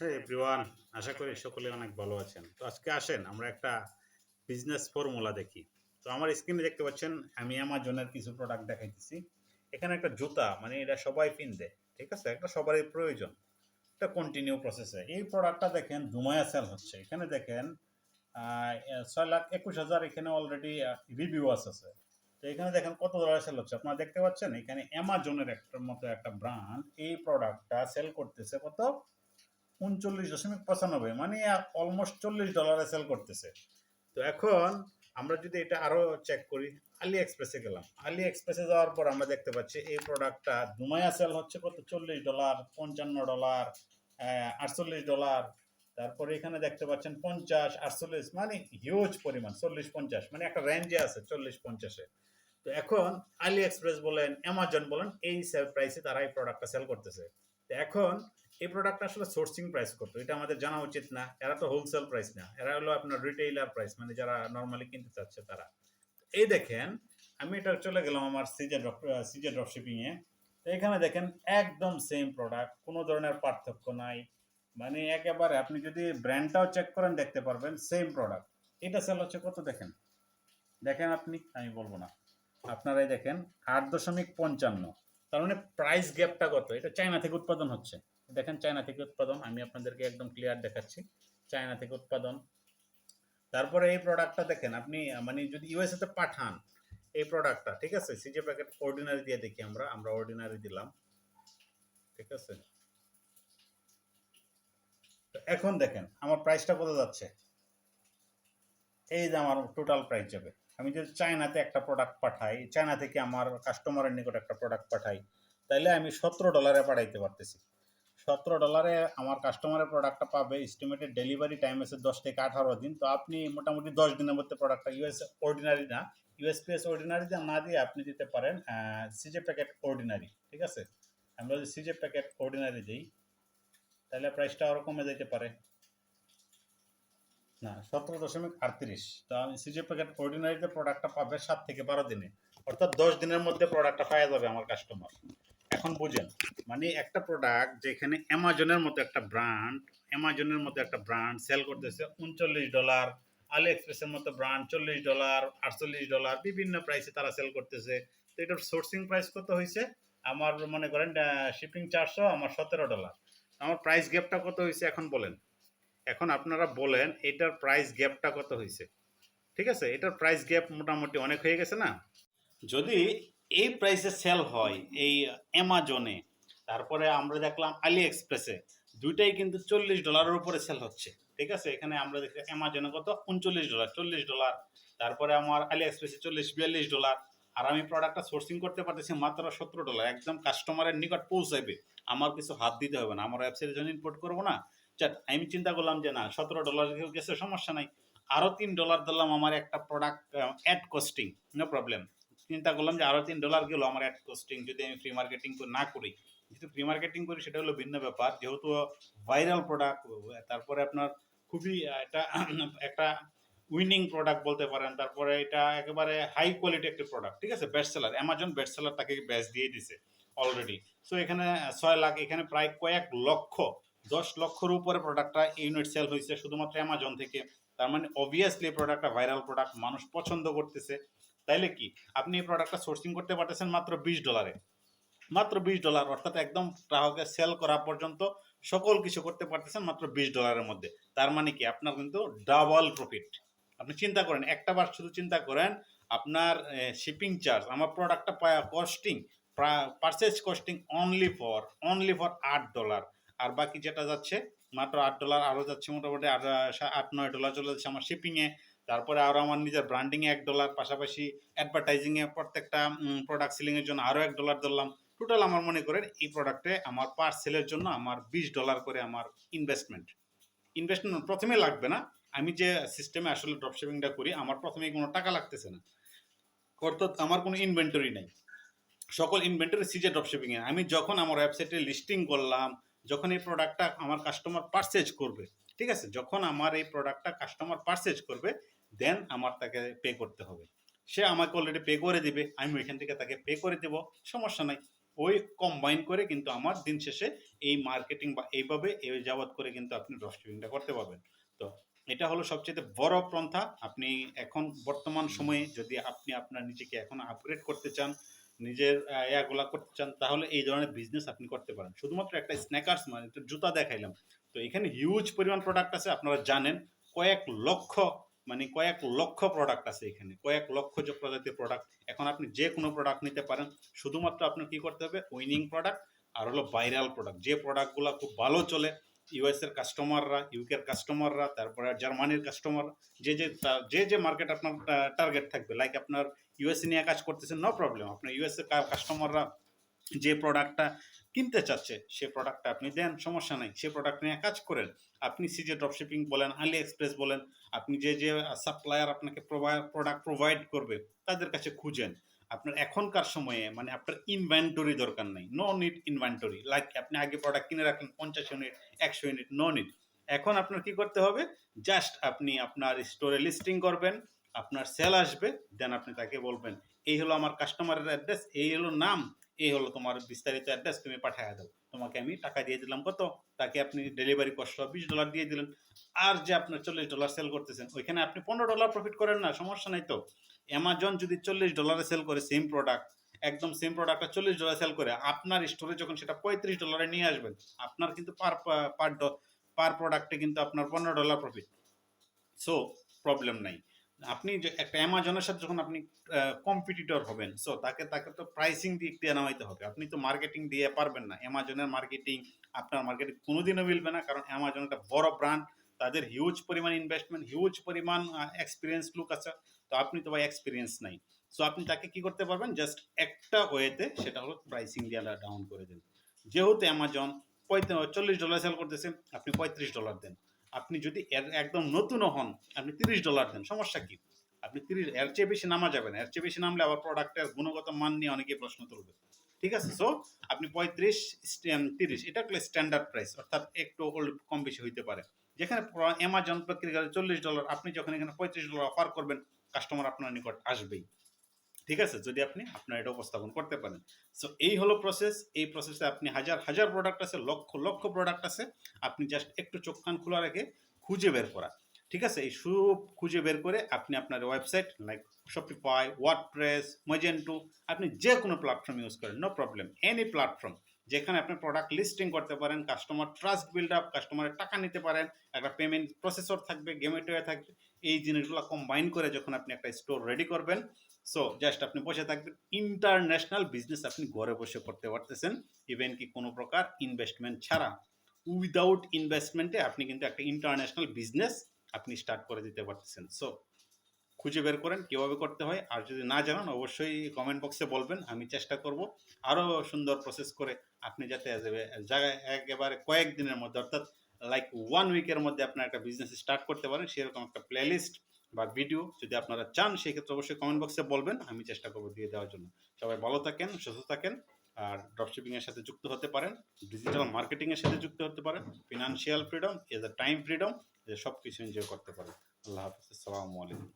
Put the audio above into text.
হ্যাঁ এভরিওয়ান আশা করি সকলে অনেক ভালো আছেন। তো আজকে আসেন, আমরা একটা বিজনেস ফর্মুলা দেখি। তো আমার স্ক্রিনে দেখতে পাচ্ছেন, আমি অ্যামাজনের কিছু প্রোডাক্ট দেখাইতেছি। এখানে একটা জুতা মানে এটা সবাই পিনবে ঠিক আছে? একটা সবারই প্রয়োজন। এটা কন্টিনিউ প্রসেসে এই প্রোডাক্টটা দেখেন দুমায়া সেল হচ্ছে। এখানে দেখেন ছয় লাখ একুশ হাজার এখানে অলরেডি রিভিউ আছে। তো এখানে দেখেন কত ডলার সেল হচ্ছে। আপনারা দেখতে পাচ্ছেন, এখানে অ্যামাজনের একটা মতো একটা ব্র্যান্ড এই প্রোডাক্টটা সেল করতেছে কত? উনচল্লিশ দশমিক পঁচানব্বই মানে অলমোস্ট চল্লিশ ডলারে সেল করতেছে। তো এখন আমরা যদি এটা আরও চেক করি আলি এক্সপ্রেসে গেলাম। আলি এক্সপ্রেসে যাওয়ার পর আমরা দেখতে পাচ্ছি এই প্রোডাক্টটা দুমায়া সেল হচ্ছে কত? চল্লিশ ডলার পঞ্চান্ন ডলার আটচল্লিশ ডলার তারপরে এখানে দেখতে পাচ্ছেন পঞ্চাশ, আটচল্লিশ মানে হিউজ পরিমাণ, চল্লিশ পঞ্চাশ মানে একটা রেঞ্জে আছে চল্লিশ পঞ্চাশে। তো এখন আলি এক্সপ্রেস বলেন অ্যামাজন বলেন, এই সেল প্রাইসে তারা এই প্রোডাক্টটা সেল করতেছে। তো এখন এই প্রোডাক্টটা আসলে সোর্সিং প্রাইস কত এটা আমাদের জানা উচিত না। এরা তো হোলসেল প্রাইস না। এরা হলো আপনার রিটেইলার প্রাইস মানে যারা নর্মালি কিনতে চাচ্ছে তারা। এই দেখেন, আমি এটা চলে গেলাম আমার সিজে ড্রপ সিজে ড্রপ তো এখানে দেখেন, একদম সেম প্রোডাক্ট কোনো ধরনের পার্থক্য নাই। মানে একেবারে আপনি যদি ব্র্যান্ডটাও চেক করেন, দেখতে পারবেন সেম প্রোডাক্ট এটা সেল হচ্ছে কত দেখেন? দেখেন আপনি, আমি বলব না। আপনারাই দেখেন, আট দশমিক পঞ্চান্ন। তার মানে প্রাইস গ্যাপটা কত? এটা চায়না থেকে উৎপাদন হচ্ছে। দেখেন চায়না থেকে উৎপাদন, আমি আপনাদেরকে একদম ক্লিয়ার দেখাচ্ছি। চায়না থেকে উৎপাদন। তারপরে এই প্রোডাক্টটা দেখেন, আপনি মানে যদি ইউএসএ তে পাঠান এই প্রোডাক্টটা ঠিক আছে? সিজে প্যাকেট অর্ডিনারি দিয়ে দেখি আমরা আমরা অর্ডিনারি দিলাম। ঠিক আছে? তো এখন দেখেন, আমার প্রাইসটা কত যাচ্ছে? এই যে আমার টোটাল প্রাইস যাবে। আমি যদি চায়নাতে একটা প্রোডাক্ট পাঠাই, চায়না থেকে আমার কাস্টমারের নিকট একটা প্রোডাক্ট পাঠাই তাহলে আমি সতেরো ডলারে পাঠাইতে পারতেছি। সতেরো ডলারে আমার কাস্টমারের প্রোডাক্টটা পাবে এস্টিমেটেড ডেলিভারি টাইম আছে দশ থেকে আঠারো দিন। তো আপনি মোটামুটি দশ দিনের মধ্যে প্রোডাক্টটা ইউএস অর্ডিনারি না ইউএসপিএস অর্ডিনারি না দিয়ে আপনি দিতে পারেন সিজে প্যাকেট অর্ডিনারি ঠিক আছে? আমরা যদি সিজে প্যাকেট অর্ডিনারি দিই, তাহলে প্রাইসটা আরও কমে যেতে পারে। না, সতেরো দশমিক আটত্রিশ। তো আমি সিজে প্যাকেট অর্ডিনারিতে প্রোডাক্টটা পাবে সাত থেকে বারো দিনে। অর্থাৎ দশ দিনের মধ্যে প্রোডাক্টটা পাওয়া যাবে আমার কাস্টমার এখন বুঝেন মানে একটা প্রোডাক্ট যেখানে অ্যামাজনের মতো একটা ব্র্যান্ড অ্যামাজনের মতো একটা ব্র্যান্ড সেল করতেছে, উনচল্লিশ ডলার আলি এক্সপ্রেসের মতো ব্র্যান্ড চল্লিশ ডলার আটচল্লিশ ডলার বিভিন্ন প্রাইসে তারা সেল করতেছে। তো এটার সোর্সিং প্রাইস কত হয়েছে আমার মনে করেন শিপিং চারশো, আমার সতেরো ডলার আমার প্রাইস গ্যাপটা কত হয়েছে এখন বলেন? এখন আপনারা বলেন, এটার প্রাইস গ্যাপটা কত হয়েছে ঠিক আছে? এটার প্রাইস গ্যাপ মোটামুটি অনেক হয়ে গেছে না? যদি এই প্রাইসে সেল হয় এই অ্যামাজনে তারপরে আমরা দেখলাম আলি এক্সপ্রেসে দুইটাই কিন্তু চল্লিশ ডলারের উপরে সেল হচ্ছে। ঠিক আছে? এখানে আমরা দেখি অ্যামাজনে কত? উনচল্লিশ ডলার চল্লিশ ডলার তারপরে আমার আলি এক্সপ্রেসে চল্লিশ, বিয়াল্লিশ ডলার আর আমি প্রোডাক্টটা সোর্সিং করতে পারতেছি মাত্র সতেরো ডলার একদম কাস্টমারের নিকট পৌঁছাবে। আমার কিছু হাত দিতে হবে না। আমার ওয়েবসাইটের জন্য ইম্পোর্ট করব না চাট আমি চিন্তা করলাম যে না, সতেরো ডলার গেছে, সমস্যা নাই। আরও তিন ডলার দিলাম আমার একটা product ad costing no problem চিন্তা করলাম যে আরও তিন ডলার গেলো আমার অ্যাড কস্টিং যদি আমি ফ্রি মার্কেটিং না করি। যদি ফ্রি মার্কেটিং করি, সেটা হলো ভিন্ন ব্যাপার। যেহেতু ভাইরাল প্রোডাক্ট তারপরে আপনার খুবই একটা একটা উইনিং প্রোডাক্ট বলতে পারেন। তারপরে এটা একেবারে হাই কোয়ালিটি একটা প্রোডাক্ট ঠিক আছে? Best seller Amazon best seller তাকে ব্যাচ দিয়ে দিছে অলরেডি সো এখানে ছয় লাখ, এখানে প্রায় কয়েক লক্ষ, দশ লক্ষর উপরে প্রোডাক্টটা ইউনিট সেল হয়েছে, শুধুমাত্র অ্যামাজন থেকে। তার মানে অবভিয়াসলি প্রোডাক্টটা ভাইরাল প্রোডাক্ট মানুষ পছন্দ করতেছে। তাইলে কি? আপনি এই প্রোডাক্টটা সোর্সিং করতে পারতেছেন মাত্র বিশ ডলারে মাত্র বিশ ডলার অর্থাৎ একদম গ্রাহকে সেল করা পর্যন্ত সকল কিছু করতে পারতেছেন মাত্র বিশ ডলারের মধ্যে। তার মানে কি? আপনার কিন্তু ডাবল প্রফিট আপনি চিন্তা করেন, একটা বার শুধু চিন্তা করেন, আপনার শিপিং চার্জ আমার প্রোডাক্টটা costing purchase costing only for only for আট ডলার আর বাকি যেটা যাচ্ছে, মাত্র আট ডলার আরও যাচ্ছে মোটামুটি আট আট, নয় ডলার চলে যাচ্ছে আমার শিপিংয়ে তারপরে আরও আমার নিজের ব্র্যান্ডিংয়ে এক ডলার পাশাপাশি অ্যাডভার্টাইজিংয়ে প্রত্যেকটা প্রোডাক্ট সেলিংয়ের জন্য আরও এক ডলার ধরলাম। টোটাল আমার মনে করেন এই প্রোডাক্টে আমার পার সেলের জন্য আমার বিশ ডলার করে আমার ইনভেস্টমেন্ট ইনভেস্টমেন্ট প্রথমে লাগবে না। আমি যে সিস্টেমে আসলে ড্রপশিপিংটা করি, আমার প্রথমে কোনো টাকা লাগতেছে না। অর্থাৎ আমার কোনো ইনভেন্টরি নাই। সকল ইনভেন্টরি সিজে ড্রপশিপিংয়ে আমি যখন আমার ওয়েবসাইটে লিস্টিং করলাম, যখন এই প্রোডাক্টটা আমার কাস্টমার পারচেজ করবে, ঠিক আছে? যখন আমার এই প্রোডাক্টটা কাস্টমার পারচেজ করবে দেন আমার তাকে পে করতে হবে। সে আমাকে অলরেডি পে করে দিবে, আমি ওইখান থেকে তাকে পে করে দেবো, সমস্যা নাই। ওই কম্বাইন করে কিন্তু আমার দিন শেষে এই মার্কেটিং বা এইভাবে এই যাবত করে কিন্তু আপনি ড্রপশিপিংটা করতে পারবেন। তো এটা হলো সবচেয়ে বড় পন্থা। আপনি এখন বর্তমান সময়ে যদি আপনি আপনার নিজেকে এখন আপগ্রেড করতে চান, নিজের ইয়াগুলা করতে চান, তাহলে এই ধরনের বিজনেস আপনি করতে পারেন। শুধুমাত্র একটা স্ন্যাকার্স মানে জুতা দেখাইলাম। তো এখানে হিউজ পরিমাণ প্রোডাক্ট আছে, আপনারা জানেন, কয়েক লক্ষ মানে কয়েক লক্ষ প্রোডাক্ট আছে এখানে। কয়েক লক্ষ যে প্রজাতির প্রোডাক্ট এখন আপনি যে কোনো প্রোডাক্ট নিতে পারেন। শুধুমাত্র আপনার কি করতে হবে? উইনিং প্রোডাক্ট আর হলো ভাইরাল প্রোডাক্ট যে প্রোডাক্টগুলো খুব ভালো চলে ইউএস এর কাস্টমাররা ইউকের কাস্টমাররা তারপরে জার্মানির কাস্টমার যে যে যে যে মার্কেট আপনার টার্গেট থাকবে। লাইক আপনার ইউএসএ নিয়ে কাজ করতেছেন নো প্রবলেম আপনার ইউএস এর কাস্টমাররা যে প্রোডাক্টটা কিনতে চাচ্ছে, সে প্রোডাক্টটা আপনি দেন, সমস্যা নাই। সে প্রোডাক্ট নিয়ে কাজ করেন। আপনি সিজে ড্রপশিপিং বলেন আলি এক্সপ্রেস বলেন, আপনি যে যে সাপ্লায়ার আপনাকে প্রোডাক্ট প্রোভাইড করবে, তাদের কাছে খুঁজেন। আপনার এখনকার সময়ে মানে আপনার ইনভেন্টরি দরকার নেই। নো নিড ইনভেন্টরি লাইক আপনি আগে প্রোডাক্ট কিনে রাখেন পঞ্চাশ ইউনিট একশো ইউনিট নো নিড এখন আপনার কি করতে হবে? জাস্ট আপনি আপনার স্টোরে লিস্টিং করবেন, আপনার সেল আসবে দেন আপনি তাকে বলবেন, এই হলো আমার কাস্টমারের অ্যাড্রেস এই হলো নাম এই হলো তোমার বিস্তারিত অ্যাড্রেস তুমি পাঠিয়ে দাও। তোমাকে আমি টাকা দিয়ে দিলাম। কত? তাকে আপনি ডেলিভারি কষ্ট বিশ ডলার দিয়ে দিলেন। আর যে আপনার চল্লিশ ডলার সেল করতেছেন, ওইখানে আপনি পনেরো ডলার প্রফিট করেন না, সমস্যা নাই তো। অ্যামাজন যদি চল্লিশ ডলারে সেল করে সেম প্রোডাক্ট একদম সেম প্রোডাক্টটা চল্লিশ ডলার সেল করে, আপনার স্টোরে যখন সেটা পঁয়ত্রিশ ডলারে নিয়ে আসবেন, আপনার কিন্তু পার পার পার প্রোডাক্টে কিন্তু আপনার পনেরো ডলার প্রফিট সো প্রবলেম নাই। আপনি একটা অ্যামাজনের সাথে যখন আপনি কম্পিটিটর হবেন সো তাকে তাকে তো প্রাইসিং দিক দিয়ে নামাইতে হবে। আপনি তো মার্কেটিং দিয়ে পারবেন না। অ্যামাজনের মার্কেটিং আপনার মার্কেটিং কোনোদিনও মিলবে না, কারণ অ্যামাজন একটা বড় ব্র্যান্ড তাদের হিউজ পরিমাণ ইনভেস্টমেন্ট হিউজ পরিমাণ এক্সপিরিয়েন্স লুক আছে, তো আপনি তো ভাই এক্সপিরিয়েন্স নাই। সো আপনি তাকে কি করতে পারবেন? জাস্ট একটা ওয়েতে সেটা হলো প্রাইসিং দিয়ে ডাউন করে দেন। যেহেতু অ্যামাজন চল্লিশ ডলার সেল করতেছেন আপনি পঁয়ত্রিশ ডলার দেন। আপনি যদি একদম নতুনও হন, আপনি তিরিশ ডলার দেন, সমস্যা কি? আপনি তিরিশ, এর চেয়ে বেশি নামা যাবে না, এর চেয়ে বেশি নামলে আবার প্রোডাক্টের গুণগত মান নিয়ে অনেকে প্রশ্ন তুলবে। ঠিক আছে? সো আপনি পঁয়ত্রিশ তিরিশ, এটা হলো স্ট্যান্ডার্ড প্রাইস অর্থাৎ একটু ওল্ড কম বেশি হইতে পারে। যেখানে অ্যামাজন বিক্রি চল্লিশ ডলার আপনি যখন এখানে পঁয়ত্রিশ ডলার অফার করবেন কাস্টমার আপনার নিকট আসবেই। ঠিক আছে? যদি আপনি আপনার এটা উপস্থাপন করতে পারেন। সো এই হলো প্রসেস এই প্রসেসে আপনি হাজার হাজার প্রোডাক্ট আছে, লক্ষ লক্ষ প্রোডাক্ট আছে। আপনি জাস্ট একটু চোখ কান খোলা রেখে খুঁজে বের করা। ঠিক আছে? এই সব খুঁজে বের করে আপনি আপনার website like Shopify WordPress Magento আপনি যে কোনো প্ল্যাটফর্ম ইউজ করেন নো প্রবলেম এনি প্ল্যাটফর্ম যেখানে আপনি প্রোডাক্ট লিস্টিং করতে পারেন কাস্টমার ট্রাস্ট বিল্ড আপ কাস্টমারের টাকা নিতে পারেন একটা পেমেন্ট প্রসেসর থাকবে গেমেটওয়ে থাকবে, এই জিনিসগুলো কম্বাইন করে যখন আপনি একটা স্টোর রেডি করবেন সো জাস্ট আপনি বসে থাকবেন ইন্টারন্যাশনাল বিজনেস আপনি ঘরে বসে করতে পারতেছেন ইভেন কি কোনো প্রকার ইনভেস্টমেন্ট ছাড়া। উইদাউট ইনভেস্টমেন্টে আপনি কিন্তু একটা ইন্টারন্যাশনাল বিজনেস আপনি স্টার্ট করে দিতে পারতেছেন সো খুঁজে বের করেন, কীভাবে করতে হয়, আর যদি না জানান, অবশ্যই কমেন্ট বক্সে বলবেন, আমি চেষ্টা করব আরও সুন্দর প্রসেস করে আপনি যাতে জায়গায় একেবারে কয়েকদিনের মধ্যে, অর্থাৎ লাইক ওয়ান উইকের মধ্যে আপনার একটা বিজনেস স্টার্ট করতে পারেন, সেরকম একটা প্লেলিস্ট বা ভিডিও যদি আপনারা চান সেই ক্ষেত্রে অবশ্যই কমেন্ট বক্সে বলবেন, আমি চেষ্টা করব দিয়ে দেওয়ার জন্য। সবাই ভালো থাকেন, সুস্থ থাকেন, আর ড্রপশিপিং এর সাথে যুক্ত হতে পারেন ডিজিটাল মার্কেটিং এর সাথে যুক্ত হতে পারেন financial freedom as a time freedom সব কিছু এনজয় করতে পারেন। আল্লাহ হাফিজ, আসসালামু আলাইকুম।